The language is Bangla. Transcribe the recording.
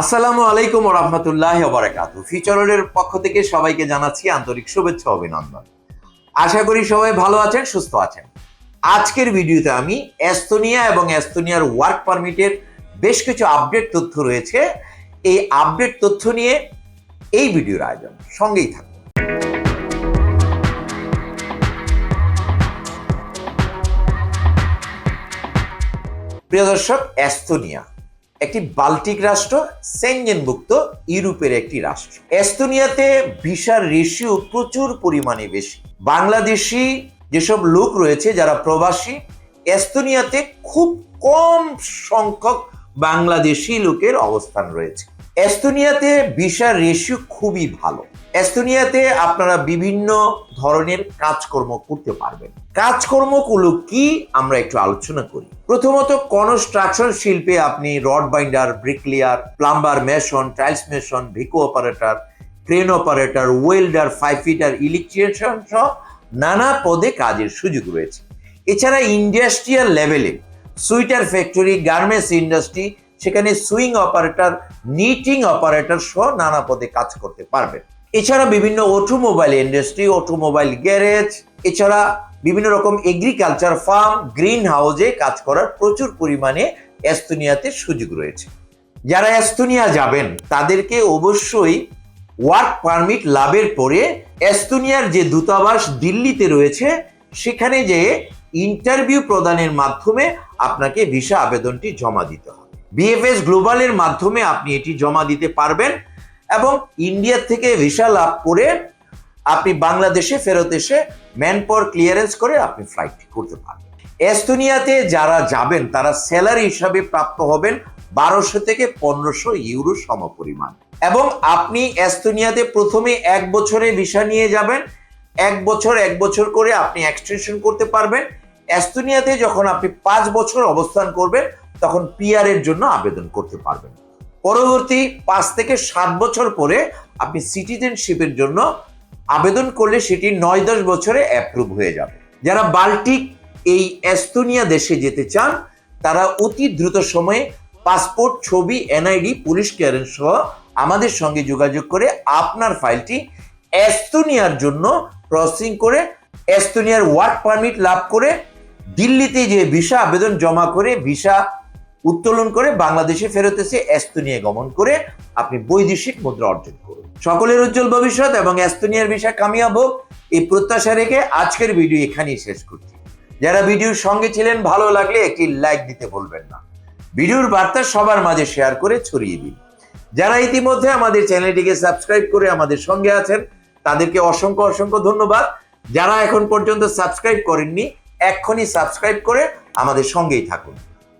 আসসালামু আলাইকুম রহমতুল্লাহ বারাকাত ফিচরের পক্ষ থেকে সবাইকে জানাচ্ছি আন্তরিক শুভেচ্ছা অভিনন্দন। আশা করি সবাই ভালো আছেন, সুস্থ আছেন। আজকের ভিডিওতে আমি এস্তোনিয়া এবং এস্তোনিয়ার ওয়ার্ক পারমিটের বেশ কিছু আপডেট তথ্য রয়েছে। এই আপডেট তথ্য নিয়ে এই ভিডিওর আয়োজন। সঙ্গেই থাকুন। প্রিয় দর্শক, এস্তোনিয়া। একটি বাল্টিক রাষ্ট্র, সেনজেনভুক্ত ইউরোপের একটি রাষ্ট্র। এস্তোনিয়াতে ভিসার রেশিও প্রচুর পরিমাণে বেশি। বাংলাদেশি যেসব লোক রয়েছে যারা প্রবাসী, এস্তোনিয়াতে খুব কম সংখ্যক বাংলাদেশি লোকের অবস্থান রয়েছে। এস্তোনিয়াতে ভিসার রেশিও খুবই ভালো। এস্তোনিয়াতে আপনারা বিভিন্ন ধরনের কাজকর্ম করতে পারবেন। কাজকর্মগুলো কি আমরা একটু আলোচনা করি। প্রথমত কনস্ট্রাকশন শিল্পে আপনি rod binder bricklayer plumber mason tiles mason ভিকো operator crane operator welder pipe fitter electrician সহ নানা পদে কাজের সুযোগ রয়েছে। এছাড়া ইন্ডাস্ট্রিয়াল লেভেলে সুইটার ফ্যাক্টরি গার্মেন্টস ইন্ডাস্ট্রি সেখানে সুইং অপারেটর নিটিং অপারেটর সহ নানা পদে কাজ করতে পারবেন। এছাড়া বিভিন্ন অটোমোবাইল ইন্ডাস্ট্রি অটোমোবাইল গ্যারেজ এছাড়া বিভিন্ন রকম এগ্রিকালচার ফার্ম গ্রিন হাউসে কাজ করার প্রচুর পরিমাণে এস্তোনিয়াতে সুযোগ রয়েছে। যারা এস্তোনিয়া যাবেন, তাদেরকে অবশ্যই ওয়ার্ক পারমিট লাভের পরে এস্তোনিয়ার যে দূতাবাস দিল্লিতে রয়েছে, সেখানে যে ইন্টারভিউ প্রদানের মাধ্যমে আপনাকে ভিসা আবেদনটি জমা দিতে হবে। বিএফএস গ্লোবালের মাধ্যমে আপনি এটি জমা দিতে পারবেন। এবং ইন্ডিয়া থেকে ভিসা লাভ করে আপনি বাংলাদেশে ফেরত এসে ম্যানপাওয়ার ক্লিয়ারেন্স করে আপনি ফ্লাইটটি করতে পারবেন। এস্তোনিয়াতে যারা যাবেন, তারা স্যালারি হিসাবে প্রাপ্ত হবেন বারোশো থেকে পনেরোশো ইউরো সমপরিমাণ। এবং আপনি এস্তোনিয়াতে প্রথমে এক বছরে ভিসা নিয়ে যাবেন, এক বছর এক বছর করে আপনি এক্সটেনশন করতে পারবেন। এস্তোনিয়াতে যখন আপনি পাঁচ বছর অবস্থান করবেন, তখন পিআর জন্য আবেদন করতে পারবেন। পরবর্তী পাঁচ থেকে সাত বছর পরে আপনি সিটিজেনশিপের জন্য আবেদন করলে সেটি নয় দশ বছরে অ্যাপ্রুভ হয়ে যাবে। যারা বাল্টিক এই এস্তোনিয়া দেশে যেতে চান, তারা অতি দ্রুত সময়ে পাসপোর্ট, ছবি এনআইডি পুলিশ ক্লিয়ারেন্স সহ আমাদের সঙ্গে যোগাযোগ করে আপনার ফাইলটি এস্তোনিয়ার জন্য প্রসেসিং করে এস্তোনিয়ার ওয়ার্ক পারমিট লাভ করে দিল্লিতে যে ভিসা আবেদন জমা করে ভিসা উত্তোলন করে বাংলাদেশে ফেরত এসে এস্তোনিয়া গমন করে আপনি বৈদেশিক মুদ্রা অর্জন করুন। সকলের উজ্জ্বল ভবিষ্যৎ এবং এস্তোনিয়ার ভিসা কামিয়াব। হোক এই প্রত্যাশা রেখে আজকের ভিডিও এখানেই শেষ করছি। যারা ভিডিওর সঙ্গে ছিলেন, ভালো লাগলে একটি লাইক দিতে বলবেন না। ভিডিওর বার্তা সবার মাঝে শেয়ার করে ছড়িয়ে দিন। যারা ইতিমধ্যে আমাদের চ্যানেলটিকে সাবস্ক্রাইব করে আমাদের সঙ্গে আছেন, তাদেরকে অসংখ্য অসংখ্য ধন্যবাদ। যারা এখন পর্যন্ত সাবস্ক্রাইব করেননি, এক্ষুনি সাবস্ক্রাইব করে আমাদের সঙ্গেই থাকুন।